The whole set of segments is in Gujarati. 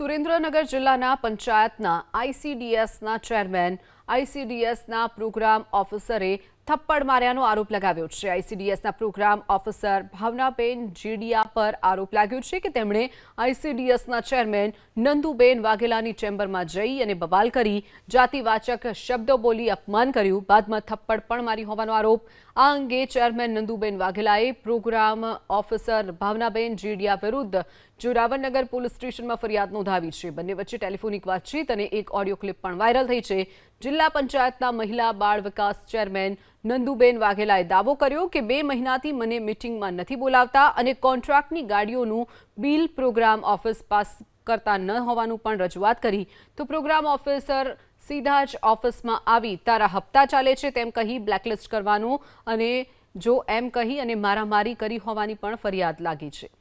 સુરેન્દ્રનગર જિલ્લાના પંચાયતના આઈસીડીએસના ચેરમેન આઈસીડીએસના પ્રોગ્રામ ઓફિસરે થપ્પડ માર્યાનો આરોપ લગાવ્યો છે. આઈસીડીએસના પ્રોગ્રામ ઓફિસર ભાવનાબેન જીડિયા પર આરોપ લાગ્યો છે કે તેમણે આઈસીડીએસના ચેરમેન નંદુબેન વાઘેલાની ચેમ્બરમાં જઈ અને બબાલ કરી જાતિવાચક શબ્દો બોલી અપમાન કર્યું. બાદમાં થપ્પડ પણ મારી હોવાનો આરોપ. આ અંગે ચેરમેન નંદુબેન વાઘેલાએ પ્રોગ્રામ ઓફિસર ભાવનાબેન જીડિયા વિરુદ્ધ જોરાવરનગર પોલીસ સ્ટેશનમાં ફરિયાદ નોંધાવી છે. બંને વચ્ચે ટેલિફોનિક વાતચીત અને એક ઓડિયો ક્લિપ પણ વાયરલ થઈ છે. જિલ્લા પંચાયતના મહિલા બાળ વિકાસ ચેરમેન નંદુબેન વાઘેલાએ દાવો કર્યો કે બે મહિનાથી મને મિટિંગમાં નથી બોલાવતા અને કોન્ટ્રાક્ટની ગાડીઓનું બિલ પ્રોગ્રામ ઓફિસ પાસ કરતા ન હોવાનું પણ રજૂઆત કરી. તો પ્રોગ્રામ ઓફિસર સીધા જ ઓફિસમાં આવી તારા હપ્તા ચાલે છે તેમ કહી બ્લેકલિસ્ટ કરવાનું અને જો એમ કહી અને મારામારી કરી હોવાની પણ ફરિયાદ લાગી છે.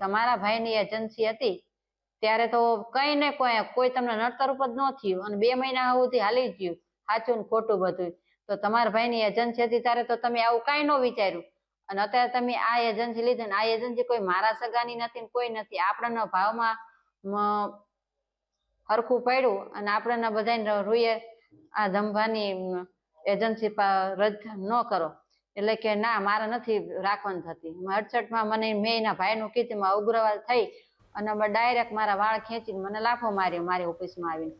તમારા ભાઈની એજન્સી હતી ત્યારે તો કઈ ને કોઈ કોઈ તમને નડતર ઉપર ન થયું. અને બે મહિના સુધી હાલી ગયું. સાચું ને ખોટું બધું તો તમારા ભાઈની હતી ત્યારે તો તમે આવું કાંઈ ન વિચાર્યું. અને અત્યારે તમે આ એજન્સી લીધી ને આ એજન્સી કોઈ મારા સગાની નથી ને કોઈ નથી. આપણને ભાવમાં હરખું પડ્યું. અને આપણને બધાને રૂએ આ ધંભાની એજન્સી રદ ન કરો. એટલે કે ના, મારે નથી રાખવાની થતી. અડસઠમાં મને મેં એના ભાઈનું કીધું ઉગ્રવાદ થઈ. અને ડાયરેક્ટ મારા વાળ ખેંચીને મને લાફો માર્યો મારી ઓફિસમાં આવીને.